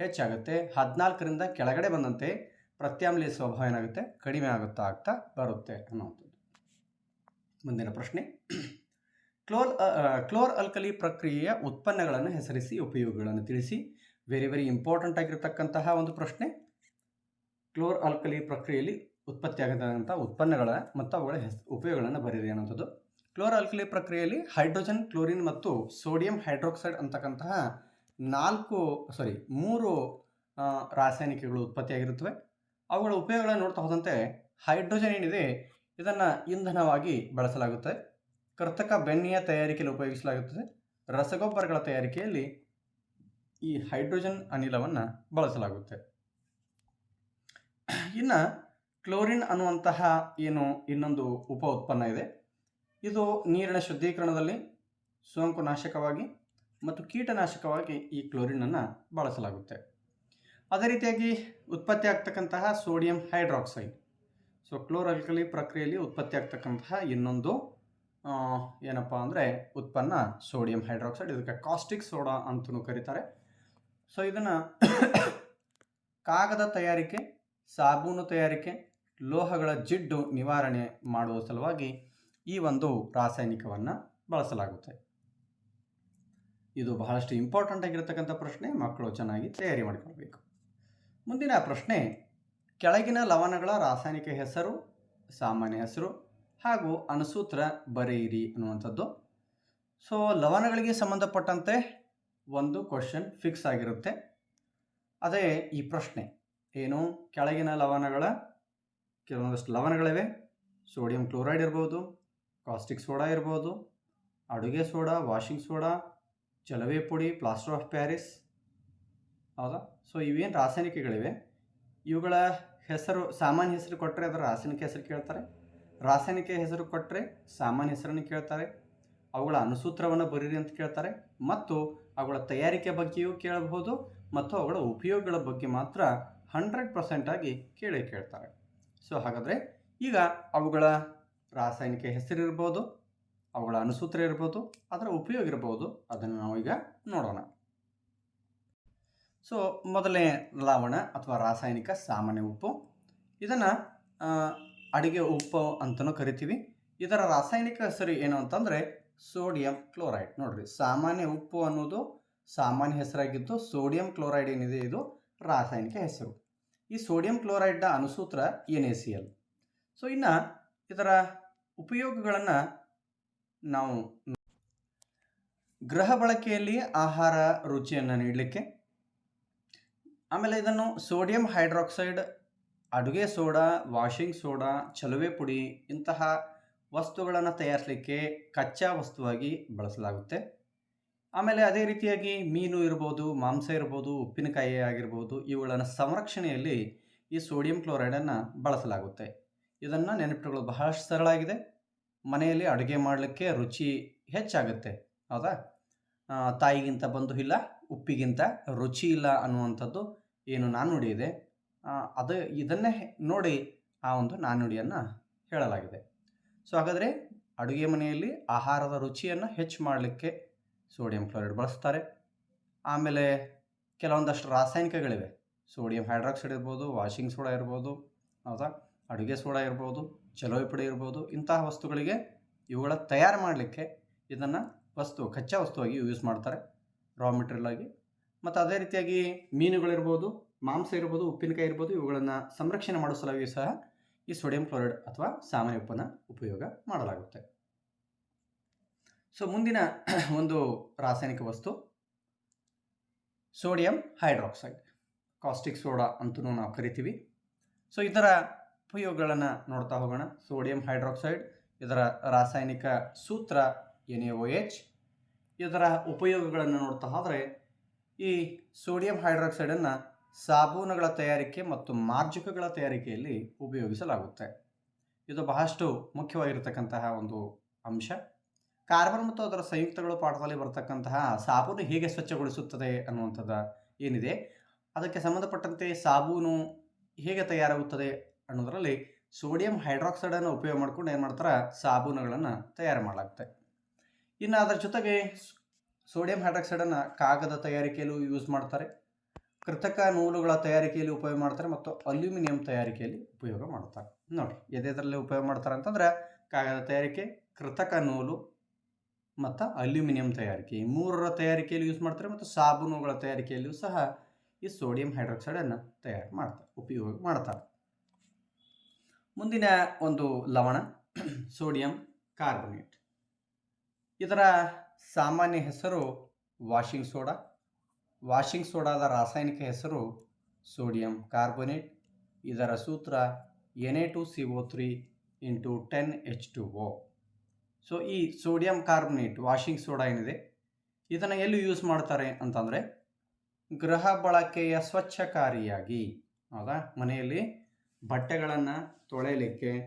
ಹೆಚ್ಚಾಗುತ್ತೆ. ಹದಿನಾಲ್ಕರಿಂದ ಕೆಳಗಡೆ ಬಂದಂತೆ ಪ್ರತ್ಯಾಮ್ಲೀಯ ಸ್ವಭಾವ ಏನಾಗುತ್ತೆ? ಕಡಿಮೆ ಆಗುತ್ತಾ, ಆಗ್ತಾ ಬರುತ್ತೆ ಅನ್ನುವಂಥದ್ದು. ಮುಂದಿನ ಪ್ರಶ್ನೆ. ಕ್ಲೋರ್ ಕ್ಲೋರ್ ಅಲ್ಕಲಿ ಪ್ರಕ್ರಿಯೆಯ ಉತ್ಪನ್ನಗಳನ್ನು ಹೆಸರಿಸಿ ಉಪಯೋಗಗಳನ್ನು ತಿಳಿಸಿ. ವೆರಿ ವೆರಿ ಇಂಪಾರ್ಟೆಂಟ್ ಆಗಿರತಕ್ಕಂತಹ ಒಂದು ಪ್ರಶ್ನೆ. ಕ್ಲೋರ್ ಆಲ್ಕಲಿ ಪ್ರಕ್ರಿಯೆಯಲ್ಲಿ ಉತ್ಪತ್ತಿಯಾಗದಂಥ ಉತ್ಪನ್ನಗಳ ಮತ್ತು ಅವುಗಳ ಉಪಯೋಗಗಳನ್ನು ಬರೀರಿ ಅನ್ನೋಂಥದ್ದು ಕ್ಲೋರ್ ಆಲ್ಕಲಿ ಪ್ರಕ್ರಿಯೆಯಲ್ಲಿ ಹೈಡ್ರೋಜನ್, ಕ್ಲೋರಿನ್ ಮತ್ತು ಸೋಡಿಯಂ ಹೈಡ್ರೋಕ್ಸೈಡ್ ಅಂತಕ್ಕಂತಹ ನಾಲ್ಕು, ಸಾರಿ, ಮೂರು ರಾಸಾಯನಿಕಗಳು ಉತ್ಪತ್ತಿಯಾಗಿರುತ್ತವೆ. ಅವುಗಳ ಉಪಯೋಗಗಳನ್ನು ನೋಡ್ತಾ ಹೋದಂತೆ ಹೈಡ್ರೋಜನ್ ಏನಿದೆ? ಇದನ್ನು ಇಂಧನವಾಗಿ ಬಳಸಲಾಗುತ್ತೆ. ಕೃತಕ ಬೆಣ್ಣೆಯ ತಯಾರಿಕೆಯಲ್ಲಿ ಉಪಯೋಗಿಸಲಾಗುತ್ತದೆ. ರಸಗೊಬ್ಬರಗಳ ತಯಾರಿಕೆಯಲ್ಲಿ ಈ ಹೈಡ್ರೋಜನ್ ಅನಿಲವನ್ನು ಬಳಸಲಾಗುತ್ತೆ. ಇನ್ನು ಕ್ಲೋರಿನ್ ಅನ್ನುವಂತಹ ಏನು ಇನ್ನೊಂದು ಉಪ ಉತ್ಪನ್ನ ಇದೆ. ಇದು ನೀರಿನ ಶುದ್ಧೀಕರಣದಲ್ಲಿ ಸೋಂಕು ನಾಶಕವಾಗಿ ಮತ್ತು ಕೀಟನಾಶಕವಾಗಿ ಈ ಕ್ಲೋರಿನನ್ನು ಬಳಸಲಾಗುತ್ತೆ. ಅದೇ ರೀತಿಯಾಗಿ ಉತ್ಪತ್ತಿ ಆಗ್ತಕ್ಕಂತಹ ಸೋಡಿಯಂ ಹೈಡ್ರಾಕ್ಸೈಡ್. ಸೊ ಕ್ಲೋರಲ್ಕಲಿ ಪ್ರಕ್ರಿಯೆಯಲ್ಲಿ ಉತ್ಪತ್ತಿ ಆಗ್ತಕ್ಕಂತಹ ಇನ್ನೊಂದು ಏನಪ್ಪ ಅಂದರೆ ಉತ್ಪನ್ನ ಸೋಡಿಯಂ ಹೈಡ್ರಾಕ್ಸೈಡ್ ಇದಕ್ಕೆ ಕಾಸ್ಟಿಕ್ ಸೋಡಾ ಅಂತಲೂ ಕರೀತಾರೆ. ಸೊ ಇದನ್ನು ಕಾಗದ ತಯಾರಿಕೆ, ಸಾಬೂನು ತಯಾರಿಕೆ, ಲೋಹಗಳ ಜಿಡ್ಡು ನಿವಾರಣೆ ಮಾಡುವ ಸಲುವಾಗಿ ಈ ಒಂದು ರಾಸಾಯನಿಕವನ್ನು ಬಳಸಲಾಗುತ್ತೆ. ಇದು ಬಹಳಷ್ಟು ಇಂಪಾರ್ಟೆಂಟ್ ಆಗಿರತಕ್ಕಂಥ ಪ್ರಶ್ನೆ, ಮಕ್ಕಳು ಚೆನ್ನಾಗಿ ತಯಾರಿ ಮಾಡಿಕೊಳ್ಬೇಕು. ಮುಂದಿನ ಪ್ರಶ್ನೆ ಕೆಳಗಿನ ಲವಣಗಳ ರಾಸಾಯನಿಕ ಹೆಸರು, ಸಾಮಾನ್ಯ ಹೆಸರು ಹಾಗೂ ಅನುಸೂತ್ರ ಬರೆಯಿರಿ ಅನ್ನುವಂಥದ್ದು. ಸೊ ಲವಣಗಳಿಗೆ ಸಂಬಂಧಪಟ್ಟಂತೆ ಒಂದು ಕ್ವಶನ್ ಫಿಕ್ಸ್ ಆಗಿರುತ್ತೆ. ಅದೇ ಈ ಪ್ರಶ್ನೆ, ಏನು ಕೆಳಗಿನ ಲವಣಗಳ, ಕೆಲವೊಂದಷ್ಟು ಲವಣಗಳಿವೆ. ಸೋಡಿಯಂ ಕ್ಲೋರೈಡ್ ಇರ್ಬೋದು ಕಾಸ್ಟಿಕ್ ಸೋಡಾ ಇರ್ಬೋದು, ಅಡುಗೆ ಸೋಡಾ ವಾಷಿಂಗ್ ಸೋಡಾ ಚಲವೆ ಪುಡಿ ಪ್ಲಾಸ್ಟರ್ ಆಫ್ ಪ್ಯಾರಿಸ್ ಹೌದಾ? ಸೊ ಇವೇನು ರಾಸಾಯನಿಕಗಳಿವೆ? ಇವುಗಳ ಹೆಸರು, ಸಾಮಾನ್ಯ ಹೆಸರು ಕೊಟ್ಟರೆ ಅದರ ರಾಸಾಯನಿಕ ಹೆಸರು ಕೇಳ್ತಾರೆ. ರಾಸಾಯನಿಕ ಹೆಸರು ಕೊಟ್ಟರೆ ಸಾಮಾನ್ಯ ಹೆಸರನ್ನು ಕೇಳ್ತಾರೆ. ಅವುಗಳ ಅನುಸೂತ್ರವನ್ನು ಬರೀರಿ ಅಂತ ಕೇಳ್ತಾರೆ. ಮತ್ತು ಅವುಗಳ ತಯಾರಿಕೆ ಬಗ್ಗೆಯೂ ಕೇಳಬಹುದು ಮತ್ತು ಅವುಗಳ ಉಪಯೋಗಗಳ ಬಗ್ಗೆ ಮಾತ್ರ ಹಂಡ್ರೆಡ್ ಪರ್ಸೆಂಟಾಗಿ ಕೇಳೇ ಕೇಳ್ತಾರೆ. ಸೊ ಹಾಗಾದರೆ ಈಗ ಅವುಗಳ ರಾಸಾಯನಿಕ ಹೆಸರಿರ್ಬೋದು ಅವುಗಳ ಅನುಸೂತ್ರ ಇರ್ಬೋದು, ಅದರ ಉಪಯೋಗ ಇರ್ಬೋದು, ಅದನ್ನು ನಾವು ಈಗ ನೋಡೋಣ. ಸೊ, ಮೊದಲನೇ ಲವಣ ಅಥವಾ ರಾಸಾಯನಿಕ ಸಾಮಾನ್ಯ ಉಪ್ಪು. ಇದನ್ನು ಅಡುಗೆ ಉಪ್ಪು ಅಂತಲೂ ಕರಿತೀವಿ. ಇದರ ರಾಸಾಯನಿಕ ಹೆಸರು ಏನು ಅಂತಂದರೆ, ಸೋಡಿಯಂ ಕ್ಲೋರೈಡ್. ನೋಡ್ರಿ, ಸಾಮಾನ್ಯ ಉಪ್ಪು ಅನ್ನೋದು ಸಾಮಾನ್ಯ ಹೆಸರಾಗಿದ್ದು, ಸೋಡಿಯಂ ಕ್ಲೋರೈಡ್ ಏನಿದೆ, ಇದು ರಾಸಾಯನಿಕ ಹೆಸರು. ಈ ಸೋಡಿಯಂ ಕ್ಲೋರೈಡ್ನ ಅನುಸೂತ್ರ N A C L so ಇನ್ನು ಇದರ ಉಪಯೋಗಗಳನ್ನು ನಾವು ಗೃಹ ಬಳಕೆಯಲ್ಲಿ ಆಹಾರ ರುಚಿಯನ್ನು ನೀಡಲಿಕ್ಕೆ ಆಮೇಲೆ ಇದನ್ನು ಸೋಡಿಯಂ ಹೈಡ್ರಾಕ್ಸೈಡ್, ಅಡುಗೆ ಸೋಡಾ, ವಾಷಿಂಗ್ ಸೋಡಾ, ಚಲುವೆ ಪುಡಿ ಇಂತಹ ವಸ್ತುಗಳನ್ನು ತಯಾರಿಸಲಿಕ್ಕೆ ಕಚ್ಚಾ ವಸ್ತುವಾಗಿ ಬಳಸಲಾಗುತ್ತೆ. ಆಮೇಲೆ ಅದೇ ರೀತಿಯಾಗಿ ಮೀನು ಇರ್ಬೋದು, ಮಾಂಸ ಇರ್ಬೋದು, ಉಪ್ಪಿನಕಾಯಿ ಆಗಿರ್ಬೋದು, ಇವುಗಳನ್ನು ಸಂರಕ್ಷಣೆಯಲ್ಲಿ ಈ ಸೋಡಿಯಂ ಕ್ಲೋರೈಡನ್ನು ಬಳಸಲಾಗುತ್ತೆ. ಇದನ್ನು ನೆನಪಿಟ್ಟುಗಳು ಬಹಳಷ್ಟು ಸರಳ ಆಗಿದೆ. ಮನೆಯಲ್ಲಿ ಅಡುಗೆ ಮಾಡಲಿಕ್ಕೆ ರುಚಿ ಹೆಚ್ಚಾಗುತ್ತೆ. ಹೌದಾ? ತಾಯಿಗಿಂತ ಬಂದು ಇಲ್ಲ, ಉಪ್ಪಿಗಿಂತ ರುಚಿ ಇಲ್ಲ ಅನ್ನುವಂಥದ್ದು ಏನು ನಾಣ್ಣುಡಿ ಇದೆ. ಅದು ಇದನ್ನೇ ನೋಡಿ ಆ ಒಂದು ನಾಣ್ಣುಡಿಯನ್ನು ಹೇಳಲಾಗಿದೆ. ಸೊ, ಹಾಗಾದರೆ ಅಡುಗೆ ಮನೆಯಲ್ಲಿ ಆಹಾರದ ರುಚಿಯನ್ನು ಹೆಚ್ಚು ಮಾಡಲಿಕ್ಕೆ ಸೋಡಿಯಂ ಕ್ಲೋರೈಡ್ ಬಳಸ್ತಾರೆ. ಆಮೇಲೆ ಕೆಲವೊಂದಷ್ಟು ರಾಸಾಯನಿಕಗಳಿವೆ. ಸೋಡಿಯಂ ಹೈಡ್ರಾಕ್ಸೈಡ್ ಇರ್ಬೋದು, ವಾಷಿಂಗ್ ಸೋಡಾ ಇರ್ಬೋದು, ಹೌದಾ? ಅಡುಗೆ ಸೋಡಾ ಇರ್ಬೋದು ಚಲೋ ಪುಡಿ ಇರ್ಬೋದು, ಇಂತಹ ವಸ್ತುಗಳಿಗೆ ಇವುಗಳ ತಯಾರು ಮಾಡಲಿಕ್ಕೆ ಇದನ್ನು ವಸ್ತು, ಕಚ್ಚಾ ವಸ್ತುವಾಗಿ ಯೂಸ್ ಮಾಡ್ತಾರೆ. ರಾ ಮೆಟೀರಿಯಲ್ ಆಗಿ ಮತ್ತು ಅದೇ ರೀತಿಯಾಗಿ ಮೀನುಗಳಿರ್ಬೋದು, ಮಾಂಸ ಇರ್ಬೋದು, ಉಪ್ಪಿನಕಾಯಿ ಇರ್ಬೋದು, ಇವುಗಳನ್ನು ಸಂರಕ್ಷಣೆ ಮಾಡೋ ಸಲುವಾಗಿ ಸಹ ಈ ಸೋಡಿಯಂ ಕ್ಲೋರೈಡ್ ಅಥವಾ ಸಾಮಾನ್ಯ ಉಪ್ಪನ್ನು ಉಪಯೋಗ ಮಾಡಲಾಗುತ್ತೆ. ಸೊ ಮುಂದಿನ (clears throat) ಒಂದು ರಾಸಾಯನಿಕ ವಸ್ತು ಸೋಡಿಯಂ ಹೈಡ್ರಾಕ್ಸೈಡ್ ಕಾಸ್ಟಿಕ್ ಸೋಡಾ ಅಂತಲೂ ನಾವು ಕರಿತೀವಿ. ಸೊ ಇದರ ಉಪಯೋಗಗಳನ್ನು ನೋಡ್ತಾ ಹೋಗೋಣ. ಸೋಡಿಯಂ ಹೈಡ್ರಾಕ್ಸೈಡ್ ಇದರ ರಾಸಾಯನಿಕ ಸೂತ್ರ ಎನ್ ಎ ಒ ಎಚ್, ಇದರ ಉಪಯೋಗಗಳನ್ನು ನೋಡ್ತಾ ಹೋದರೆ ಈ ಸೋಡಿಯಂ ಹೈಡ್ರಾಕ್ಸೈಡನ್ನು ಸಾಬೂನುಗಳ ತಯಾರಿಕೆ ಮತ್ತು ಮಾರ್ಜಕಗಳ ತಯಾರಿಕೆಯಲ್ಲಿ ಉಪಯೋಗಿಸಲಾಗುತ್ತೆ. ಇದು ಬಹಳಷ್ಟು ಮುಖ್ಯವಾಗಿರತಕ್ಕಂತಹ ಒಂದು ಅಂಶ. ಕಾರ್ಬನ್ ಮತ್ತು ಅದರ ಸಂಯುಕ್ತಗಳು ಪಾಠದಲ್ಲಿ ಬರತಕ್ಕಂತಹ ಸಾಬೂನು ಹೇಗೆ ಸ್ವಚ್ಛಗೊಳಿಸುತ್ತದೆ ಅನ್ನುವಂಥದ್ದು ಏನಿದೆ, ಅದಕ್ಕೆ ಸಂಬಂಧಪಟ್ಟಂತೆ ಸಾಬೂನು ಹೇಗೆ ತಯಾರಾಗುತ್ತದೆ ಅನ್ನೋದರಲ್ಲಿ ಸೋಡಿಯಂ ಹೈಡ್ರಾಕ್ಸೈಡನ್ನು ಉಪಯೋಗ ಮಾಡ್ಕೊಂಡು ಏನು ಮಾಡ್ತಾರೆ, ಸಾಬೂನುಗಳನ್ನು ತಯಾರು ಮಾಡಲಾಗುತ್ತೆ. ಇನ್ನು ಅದರ ಜೊತೆಗೆ ಸೋಡಿಯಂ ಹೈಡ್ರಾಕ್ಸೈಡನ್ನು ಕಾಗದ ತಯಾರಿಕೆಯಲ್ಲೂ ಯೂಸ್ ಮಾಡ್ತಾರೆ. ಕೃತಕ ನೂಲುಗಳ ತಯಾರಿಕೆಯಲ್ಲಿ ಉಪಯೋಗ ಮಾಡ್ತಾರೆ ಮತ್ತು ಅಲ್ಯೂಮಿನಿಯಂ ತಯಾರಿಕೆಯಲ್ಲಿ ಉಪಯೋಗ ಮಾಡ್ತಾರೆ. ನೋಡಿ, ಎದೆದರಲ್ಲಿ ಉಪಯೋಗ ಮಾಡ್ತಾರೆ ಅಂತಂದ್ರೆ ಕಾಗದ ತಯಾರಿಕೆ, ಕೃತಕ ನೂಲು ಮತ್ತು ಅಲ್ಯೂಮಿನಿಯಂ ತಯಾರಿಕೆ. ಈ ಮೂರರ ತಯಾರಿಕೆಯಲ್ಲಿ ಯೂಸ್ ಮಾಡ್ತಾರೆ ಮತ್ತು ಸಾಬೂನುಗಳ ತಯಾರಿಕೆಯಲ್ಲಿಯೂ ಸಹ ಈ ಸೋಡಿಯಂ ಹೈಡ್ರಾಕ್ಸೈಡನ್ನು ತಯಾರು ಮಾಡ್ತಾರೆ, ಉಪಯೋಗ ಮಾಡ್ತಾರೆ. ಮುಂದಿನ ಒಂದು ಲವಣ, ಸೋಡಿಯಂ ಕಾರ್ಬೊನೇಟ್. ಇದರ ಸಾಮಾನ್ಯ ಹೆಸರು ವಾಷಿಂಗ್ ಸೋಡಾ. ವಾಷಿಂಗ್ ಸೋಡಾದ ರಾಸಾಯನಿಕ ಹೆಸರು ಸೋಡಿಯಂ ಕಾರ್ಬೊನೇಟ್. ಇದರ ಸೂತ್ರ N A two C O three into ten H two O. So, ಈ ಸೋಡಿಯಂ ಕಾರ್ಬೊನೇಟ್ ವಾಷಿಂಗ್ ಸೋಡಾ ಏನಿದೆ? ಇದನ್ನು ಎಲ್ಲಿ ಯೂಸ್ ಮಾಡ್ತಾರೆ ಅಂತಂದರೆ, ಗೃಹ ಬಳಕೆಯ ಸ್ವಚ್ಛಕಾರಿಯಾಗಿ, ಹೌದಾ? ಮನೆಯಲ್ಲಿ ಬಟ್ಟೆಗಳನ್ನು ತೊಳೆಯಲಿಕ್ಕೆ,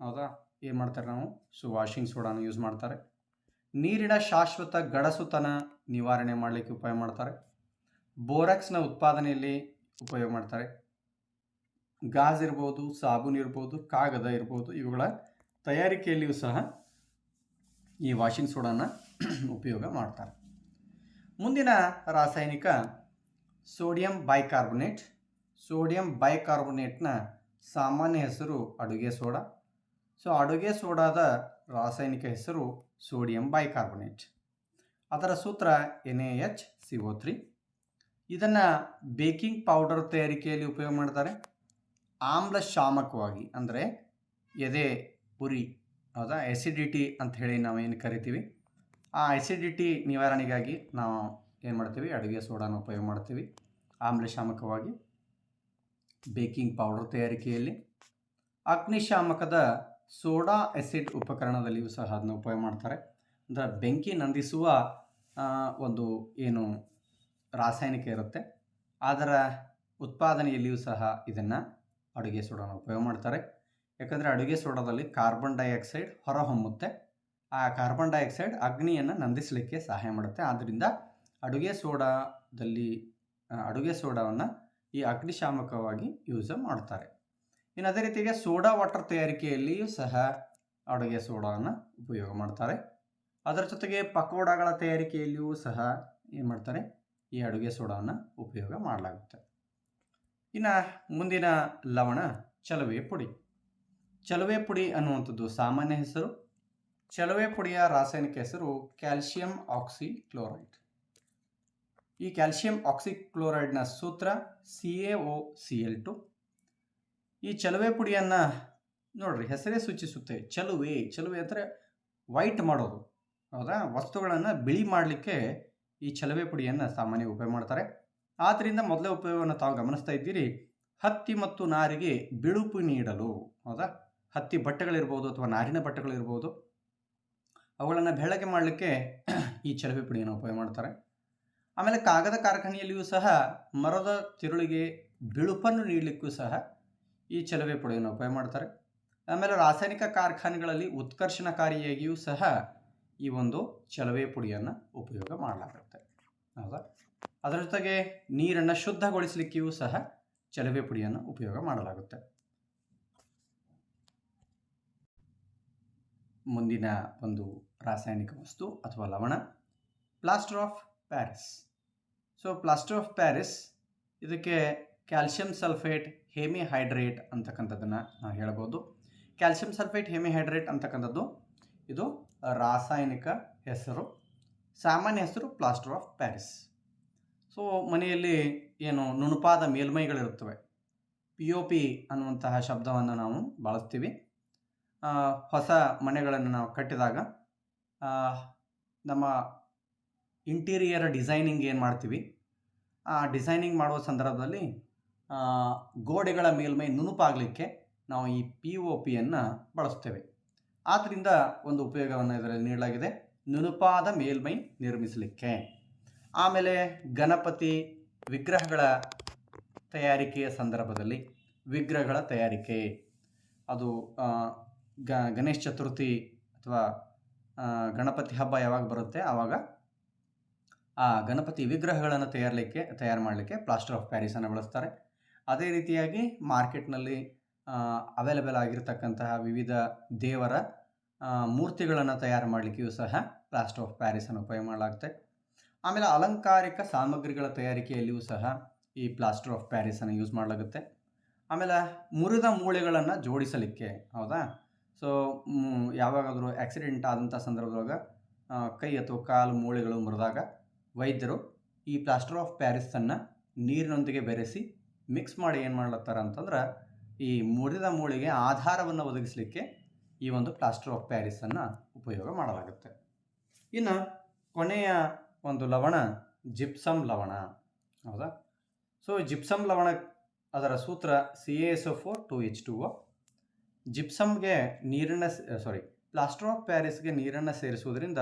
ಹೌದಾ? ಏನು ಮಾಡ್ತಾರೆ ನಾವು? ಸೊ, ವಾಷಿಂಗ್ ಸೋಡಾನ ಯೂಸ್ ಮಾಡ್ತಾರೆ. ನೀರಿನ ಶಾಶ್ವತ ಗಡಸುತನ ನಿವಾರಣೆ ಮಾಡಲಿಕ್ಕೆ ಉಪಯೋಗ ಮಾಡ್ತಾರೆ. ಬೋರಾಕ್ಸ್ನ ಉತ್ಪಾದನೆಯಲ್ಲಿ ಉಪಯೋಗ ಮಾಡ್ತಾರೆ. ಗಾಜ್ ಇರ್ಬೋದು, ಸಾಬೂನು ಇರ್ಬೋದು, ಕಾಗದ ಇರ್ಬೋದು, ಇವುಗಳ ತಯಾರಿಕೆಯಲ್ಲಿಯೂ ಸಹ ಈ ವಾಷಿಂಗ್ ಸೋಡಾನ ಉಪಯೋಗ ಮಾಡ್ತಾರೆ. ಮುಂದಿನ ರಾಸಾಯನಿಕ ಸೋಡಿಯಂ ಬೈಕಾರ್ಬೊನೇಟ್. ಸೋಡಿಯಂ ಬೈಕಾರ್ಬೊನೇಟ್ನ ಸಾಮಾನ್ಯ ಹೆಸರು ಅಡುಗೆ ಸೋಡಾ. ಸೊ, ಅಡುಗೆ ಸೋಡಾದ ರಾಸಾಯನಿಕ ಹೆಸರು ಸೋಡಿಯಂ ಬೈಕಾರ್ಬೊನೇಟ್. ಅದರ ಸೂತ್ರ N A H C O three ಇದನ್ನು ಬೇಕಿಂಗ್ ಪೌಡರ್ ತಯಾರಿಕೆಯಲ್ಲಿ ಉಪಯೋಗ ಮಾಡ್ತಾರೆ. ಆಮ್ಲ ಶಾಮಕವಾಗಿ, ಅಂದರೆ ಎದೆ, ಉರಿ, ಹೌದಾ? ಎಸಿಡಿಟಿ ಅಂತ ಹೇಳಿ ನಾವು ಏನು ಕರಿತೀವಿ? ಆ ಎಸಿಡಿಟಿ ನಿವಾರಣೆಗಾಗಿ ನಾವು ಏನು ಮಾಡ್ತೀವಿ? ಅಡುಗೆ ಸೋಡಾನ ಉಪಯೋಗ ಮಾಡ್ತೀವಿ. ಆಮ್ಲಶಾಮಕವಾಗಿ ಬೇಕಿಂಗ್ ಪೌಡರ್ ತಯಾರಿಕೆಯಲ್ಲಿ. ಅಗ್ನಿಶಾಮಕದ ಸೋಡಾ ಎಸಿಡ್ ಉಪಕರಣದಲ್ಲಿಯೂ ಸಹ ಅದನ್ನ ಉಪಯೋಗ ಮಾಡ್ತಾರೆ. ಅಂದರೆ ಬೆಂಕಿ ನಂದಿಸುವ ಒಂದು ಏನು ರಾಸಾಯನಿಕ ಇರುತ್ತೆ. ಅದರ ಉತ್ಪಾದನೆಯಲ್ಲಿಯೂ ಸಹ ಇದನ್ನು ಅಡುಗೆ ಸೋಡಾನ ಉಪಯೋಗ ಮಾಡ್ತಾರೆ. ಯಾಕಂದರೆ ಅಡುಗೆ ಸೋಡಾದಲ್ಲಿ ಕಾರ್ಬನ್ ಡೈಆಕ್ಸೈಡ್ ಹೊರಹೊಮ್ಮುತ್ತೆ. ಆ ಕಾರ್ಬನ್ ಡೈಆಕ್ಸೈಡ್ ಅಗ್ನಿಯನ್ನು ನಂದಿಸಲಿಕ್ಕೆ ಸಹಾಯ ಮಾಡುತ್ತೆ. ಆದ್ದರಿಂದ ಅಡುಗೆ ಸೋಡಾದಲ್ಲಿ, ಅಡುಗೆ ಸೋಡಾವನ್ನು ಈ ಅಗ್ನಿಶಾಮಕವಾಗಿ ಯೂಸ್ ಮಾಡ್ತಾರೆ. ಇನ್ನು ಅದೇ ರೀತಿಗೆ ಸೋಡಾ ವಾಟರ್ ತಯಾರಿಕೆಯಲ್ಲಿಯೂ ಸಹ ಅಡುಗೆ ಸೋಡಾವನ್ನು ಉಪಯೋಗ ಮಾಡ್ತಾರೆ. ಅದರ ಜೊತೆಗೆ ಪಕೋಡಾಗಳ ತಯಾರಿಕೆಯಲ್ಲಿಯೂ ಸಹ ಏನು ಮಾಡ್ತಾರೆ? ಈ ಅಡುಗೆ ಸೋಡಾವನ್ನು ಉಪಯೋಗ ಮಾಡಲಾಗುತ್ತೆ. ಇನ್ನು ಮುಂದಿನ ಲವಣ ಚಲುವೆ ಪುಡಿ. ಚಲುವೆ ಪುಡಿ ಅನ್ನುವಂಥದ್ದು ಸಾಮಾನ್ಯ ಹೆಸರು. ಚಲುವೆ ಪುಡಿಯ ರಾಸಾಯನಿಕ ಹೆಸರು ಕ್ಯಾಲ್ಸಿಯಂ ಆಕ್ಸಿ ಕ್ಲೋರೈಡ್ ಈ ಕ್ಯಾಲ್ಸಿಯಂ ಆಕ್ಸಿ ಕ್ಲೋರೈಡ್ನ ಸೂತ್ರ C A O C L two ಈ ಚಲುವೆ ಪುಡಿಯನ್ನು ನೋಡ್ರಿ, ಹೆಸರೇ ಸೂಚಿಸುತ್ತೆ. ಚಲುವೆ ಚಲುವೆ ಅಂದರೆ ವೈಟ್ ಮಾಡೋದು. ಹೌದಾ? ವಸ್ತುಗಳನ್ನು ಬಿಳಿ ಮಾಡಲಿಕ್ಕೆ ಈ ಚಲುವೆ ಪುಡಿಯನ್ನು ಸಾಮಾನ್ಯ ಉಪಯೋಗ ಮಾಡ್ತಾರೆ. ಆದ್ದರಿಂದ ಮೊದಲೇ ಉಪಯೋಗವನ್ನು ತಾವು ಗಮನಿಸ್ತಾ ಇದ್ದೀರಿ, ಹತ್ತಿ ಮತ್ತು ನಾರಿಗೆ ಬಿಳುಪು ನೀಡಲು. ಹೌದಾ? ಹತ್ತಿ ಬಟ್ಟೆಗಳಿರ್ಬೋದು ಅಥವಾ ನಾರಿನ ಬಟ್ಟೆಗಳಿರ್ಬೋದು. ಅವುಗಳನ್ನು ಬೆಳಗ್ಗೆ ಮಾಡಲಿಕ್ಕೆ ಈ ಚಲುವೆ ಪುಡಿಯನ್ನು ಉಪಯೋಗ ಮಾಡ್ತಾರೆ. ಆಮೇಲೆ ಕಾಗದ ಕಾರ್ಖಾನೆಯಲ್ಲಿಯೂ ಸಹ ಮರದ ತಿರುಳಿಗೆ ಬಿಳುಪನ್ನು ನೀಡಲಿಕ್ಕೂ ಸಹ ಈ ಚಲುವೆ ಪುಡಿಯನ್ನು ಉಪಯೋಗ ಮಾಡ್ತಾರೆ. ಆಮೇಲೆ ರಾಸಾಯನಿಕ ಕಾರ್ಖಾನೆಗಳಲ್ಲಿ ಉತ್ಕರ್ಷಣಕಾರಿಯಾಗಿಯೂ ಸಹ ಈ ಒಂದು ಚಲುವೆ ಪುಡಿಯನ್ನು ಉಪಯೋಗ ಮಾಡಲಾಗುತ್ತೆ ಹೌದಾ? ಅದರ ಜೊತೆಗೆ ನೀರನ್ನು ಶುದ್ಧಗೊಳಿಸಲಿಕ್ಕೆಯೂ ಸಹ ಚಲುವೆ ಪುಡಿಯನ್ನು ಉಪಯೋಗ ಮಾಡಲಾಗುತ್ತೆ. ಮುಂದಿನ ಒಂದು ರಾಸಾಯನಿಕ ವಸ್ತು ಅಥವಾ ಲವಣ, plaster of Paris. So, plaster of Paris ಇದಕ್ಕೆ ಕ್ಯಾಲ್ಸಿಯಂ ಸಲ್ಫೇಟ್ ಹೇಮಿಹೈಡ್ರೇಟ್ ಅಂತಕ್ಕಂಥದ್ದನ್ನು ನಾವು ಹೇಳ್ಬೋದು. ಕ್ಯಾಲ್ಸಿಯಂ ಸಲ್ಫೇಟ್ ಹೇಮಿಹೈಡ್ರೇಟ್ ಅಂತಕ್ಕಂಥದ್ದು, ಇದು ರಾಸಾಯನಿಕ ಹೆಸರು, ಸಾಮಾನ್ಯ ಹೆಸರು ಪ್ಲಾಸ್ಟರ್ ಆಫ್ ಪ್ಯಾರಿಸ್. ಸೊ, ಮನೆಯಲ್ಲಿ ಏನು ನುಣುಪಾದ ಮೇಲ್ಮೈಗಳಿರುತ್ತವೆ. ಪಿ ಒ ಪಿ ಅನ್ನುವಂತಹ ಶಬ್ದವನ್ನು ನಾವು ಬಳಸ್ತೀವಿ. ಹೊಸ ಮನೆಗಳನ್ನು ನಾವು ಕಟ್ಟಿದಾಗ ನಮ್ಮ ಇಂಟೀರಿಯರ್ ಡಿಸೈನಿಂಗ್ ಏನು ಮಾಡ್ತೀವಿ? ಆ, ಡಿಸೈನಿಂಗ್ ಮಾಡುವ ಸಂದರ್ಭದಲ್ಲಿ ಗೋಡೆಗಳ ಮೇಲ್ಮೈ ನುಣುಪಾಗಲಿಕ್ಕೆ ನಾವು ಈ ಪಿ ಒ ಪಿಯನ್ನು ಬಳಸ್ತೇವೆ. ಆದ್ದರಿಂದ ಒಂದು ಉಪಯೋಗವನ್ನು ಇದರಲ್ಲಿ ನೀಡಲಾಗಿದೆ. ನುಣುಪಾದ ಮೇಲ್ಮೈ ನಿರ್ಮಿಸಲಿಕ್ಕೆ. ಆಮೇಲೆ ಗಣಪತಿ ವಿಗ್ರಹಗಳ ತಯಾರಿಕೆಯ ಸಂದರ್ಭದಲ್ಲಿ ವಿಗ್ರಹಗಳ ತಯಾರಿಕೆ. ಅದು ಗ, ಗಣೇಶ ಚತುರ್ಥಿ ಅಥವಾ ಗಣಪತಿ ಹಬ್ಬ ಯಾವಾಗ ಬರುತ್ತೆ? ಆವಾಗ ಆ ಗಣಪತಿ ವಿಗ್ರಹಗಳನ್ನು ತಯಾರಲಿಕ್ಕೆ, ತಯಾರು ಮಾಡಲಿಕ್ಕೆ ಪ್ಲಾಸ್ಟರ್ ಆಫ್ ಪ್ಯಾರಿಸನ್ನು ಬಳಸ್ತಾರೆ. ಅದೇ ರೀತಿಯಾಗಿ ಮಾರ್ಕೆಟ್ನಲ್ಲಿ ಅವೈಲಬಲ್ ಆಗಿರತಕ್ಕಂತಹ ವಿವಿಧ ದೇವರ ಮೂರ್ತಿಗಳನ್ನು ತಯಾರು ಮಾಡಲಿಕ್ಕೆಯೂ ಸಹ ಪ್ಲಾಸ್ಟರ್ ಆಫ್ ಪ್ಯಾರಿಸನ್ನು ಉಪಯೋಗ ಮಾಡಲಾಗುತ್ತೆ. ಆಮೇಲೆ ಅಲಂಕಾರಿಕ ಸಾಮಗ್ರಿಗಳ ತಯಾರಿಕೆಯಲ್ಲಿಯೂ ಸಹ ಈ ಪ್ಲಾಸ್ಟರ್ ಆಫ್ ಪ್ಯಾರಿಸನ್ನು ಯೂಸ್ ಮಾಡಲಾಗುತ್ತೆ. ಆಮೇಲೆ ಮುರಿದ ಮೂಳೆಗಳನ್ನು ಜೋಡಿಸಲಿಕ್ಕೆ, ಹೌದಾ? ಸೊ ಯಾವಾಗಾದರೂ ಆಕ್ಸಿಡೆಂಟ್ ಆದಂಥ ಸಂದರ್ಭದೊಳಗೆ ಕೈ ಅಥವಾ ಕಾಲು ಮೂಳೆಗಳು ಮುರಿದಾಗ ವೈದ್ಯರು ಈ ಪ್ಲಾಸ್ಟರ್ ಆಫ್ ಪ್ಯಾರಿಸನ್ನು ನೀರಿನೊಂದಿಗೆ ಬೆರೆಸಿ ಮಿಕ್ಸ್ ಮಾಡಿ ಏನು ಮಾಡ್ಲತ್ತಾರ ಅಂತಂದ್ರೆ ಈ ಮುರಿದ ಮೂಳೆಗೆ ಆಧಾರವನ್ನು ಒದಗಿಸಲಿಕ್ಕೆ ಈ ಒಂದು ಪ್ಲಾಸ್ಟರ್ ಆಫ್ ಪ್ಯಾರಿಸನ್ನು ಉಪಯೋಗ ಮಾಡಲಾಗುತ್ತೆ. ಇನ್ನು ಕೊನೆಯ ಒಂದು ಲವಣ ಜಿಪ್ಸಮ್ ಲವಣ. ಹೌದಾ? ಸೊ ಜಿಪ್ಸಮ್ ಲವಣ ಅದರ ಸೂತ್ರ C S O four two H two O ಜಿಪ್ಸಮ್ಗೆ ನೀರನ್ನು ಸಾರಿ ಪ್ಲಾಸ್ಟರ್ ಆಫ್ ಪ್ಯಾರಿಸ್ಗೆ ನೀರನ್ನು ಸೇರಿಸುವುದರಿಂದ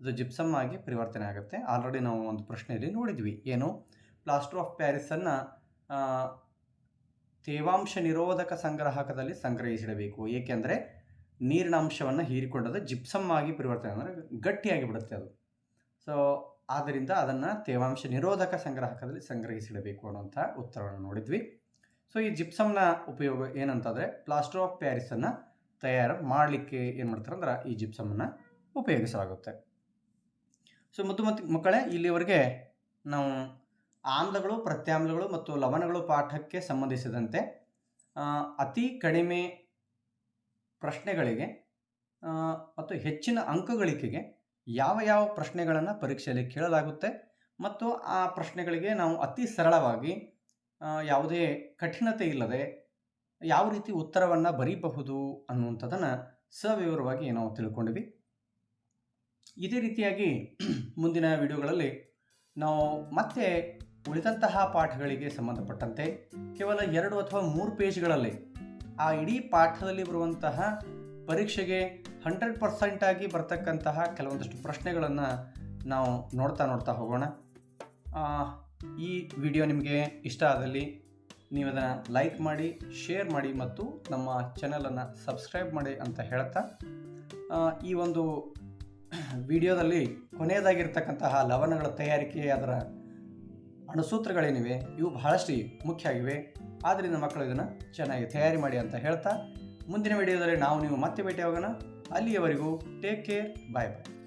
ಅದು ಜಿಪ್ಸಮ್ ಆಗಿ ಪರಿವರ್ತನೆ ಆಗುತ್ತೆ. ಆಲ್ರೆಡಿ ನಾವು ಒಂದು ಪ್ರಶ್ನೆಯಲ್ಲಿ ನೋಡಿದ್ವಿ. ಏನು? ಪ್ಲಾಸ್ಟರ್ ಆಫ್ ಪ್ಯಾರಿಸನ್ನು ತೇವಾಂಶ ನಿರೋಧಕ ಸಂಗ್ರಾಹಕದಲ್ಲಿ ಸಂಗ್ರಹಿಸಿಡಬೇಕು. ಏಕೆಂದರೆ ನೀರಿನ ಅಂಶವನ್ನು ಹೀರಿಕೊಂಡದ ಜಿಪ್ಸಮ್ ಆಗಿ ಪರಿವರ್ತನೆ ಅಂದರೆ ಗಟ್ಟಿಯಾಗಿ ಬಿಡುತ್ತೆ ಅದು. ಸೊ ಆದ್ದರಿಂದ ಅದನ್ನು ತೇವಾಂಶ ನಿರೋಧಕ ಸಂಗ್ರಾಹಕದಲ್ಲಿ ಸಂಗ್ರಹಿಸಿಡಬೇಕು ಅನ್ನುವಂಥ ಉತ್ತರವನ್ನು ನೋಡಿದ್ವಿ. ಸೊ ಈ ಜಿಪ್ಸಮ್ನ ಉಪಯೋಗ ಏನಂತಂದರೆ ಪ್ಲಾಸ್ಟರ್ ಆಫ್ ಪ್ಯಾರಿಸನ್ನು ತಯಾರು ಮಾಡಲಿಕ್ಕೆ ಏನು ಮಾಡ್ತಾರೆ ಅಂದ್ರೆ ಈ ಜಿಪ್ಸಮನ್ನು ಉಪಯೋಗಿಸಲಾಗುತ್ತೆ. ಸೊ ಮುದ್ದು ಮತ್ತು ಮಕ್ಕಳೇ, ಇಲ್ಲಿವರೆಗೆ ನಾವು ಆಮ್ಲಗಳು, ಪ್ರತ್ಯಾಮ್ಲಗಳು ಮತ್ತು ಲವಣಗಳು ಪಾಠಕ್ಕೆ ಸಂಬಂಧಿಸಿದಂತೆ ಅತಿ ಕಡಿಮೆ ಪ್ರಶ್ನೆಗಳಿಗೆ ಮತ್ತು ಹೆಚ್ಚಿನ ಅಂಕಗಳಿಕೆಗೆ ಯಾವ ಯಾವ ಪ್ರಶ್ನೆಗಳನ್ನು ಪರೀಕ್ಷೆಯಲ್ಲಿ ಕೇಳಲಾಗುತ್ತೆ ಮತ್ತು ಆ ಪ್ರಶ್ನೆಗಳಿಗೆ ನಾವು ಅತಿ ಸರಳವಾಗಿ ಯಾವುದೇ ಕಠಿಣತೆ ಇಲ್ಲದೆ ಯಾವ ರೀತಿ ಉತ್ತರವನ್ನು ಬರೀಬಹುದು ಅನ್ನುವಂಥದ್ದನ್ನು ಸವಿವರವಾಗಿ ನಾವು ತಿಳ್ಕೊಂಡ್ವಿ. ಇದೇ ರೀತಿಯಾಗಿ ಮುಂದಿನ ವಿಡಿಯೋಗಳಲ್ಲಿ ನಾವು ಮತ್ತೆ ಉಳಿದಂತಹ ಪಾಠಗಳಿಗೆ ಸಂಬಂಧಪಟ್ಟಂತೆ ಕೇವಲ ಎರಡು ಅಥವಾ ಮೂರು ಪೇಜ್ಗಳಲ್ಲಿ ಆ ಇಡೀ ಪಾಠದಲ್ಲಿ ಬರುವಂತಹ ಪರೀಕ್ಷೆಗೆ ಹಂಡ್ರೆಡ್ ಪರ್ಸೆಂಟಾಗಿ ಬರ್ತಕ್ಕಂತಹ ಕೆಲವೊಂದಷ್ಟು ಪ್ರಶ್ನೆಗಳನ್ನು ನಾವು ನೋಡ್ತಾ ನೋಡ್ತಾ ಹೋಗೋಣ. ಈ ವಿಡಿಯೋ ನಿಮಗೆ ಇಷ್ಟ ಆದಲ್ಲಿ ನೀವು ಅದನ್ನು ಲೈಕ್ ಮಾಡಿ, ಶೇರ್ ಮಾಡಿ ಮತ್ತು ನಮ್ಮ ಚಾನಲನ್ನು ಸಬ್ಸ್ಕ್ರೈಬ್ ಮಾಡಿ ಅಂತ ಹೇಳ್ತಾ ಈ ಒಂದು ವಿಡಿಯೋದಲ್ಲಿ ಕೊನೆಯದಾಗಿರ್ತಕ್ಕಂತಹ ಲವಣಗಳ ತಯಾರಿಕೆ ಅದರ ಅಣುಸೂತ್ರಗಳೇನಿವೆ, ಇವು ಬಹಳಷ್ಟು ಮುಖ್ಯ ಆಗಿವೆ ಆದ್ದರಿಂದ ಮಕ್ಕಳು ಇದನ್ನು ಚೆನ್ನಾಗಿ ತಯಾರಿ ಮಾಡಿ ಅಂತ ಹೇಳ್ತಾ, ಮುಂದಿನ ವಿಡಿಯೋದಲ್ಲಿ ನಾವು ನೀವು ಮತ್ತೆ ಭೇಟಿಯಾಗೋಣ. ಅಲ್ಲಿಯವರೆಗೂ ಟೇಕ್ ಕೇರ್ ಬಾಯ್ ಬಾಯ್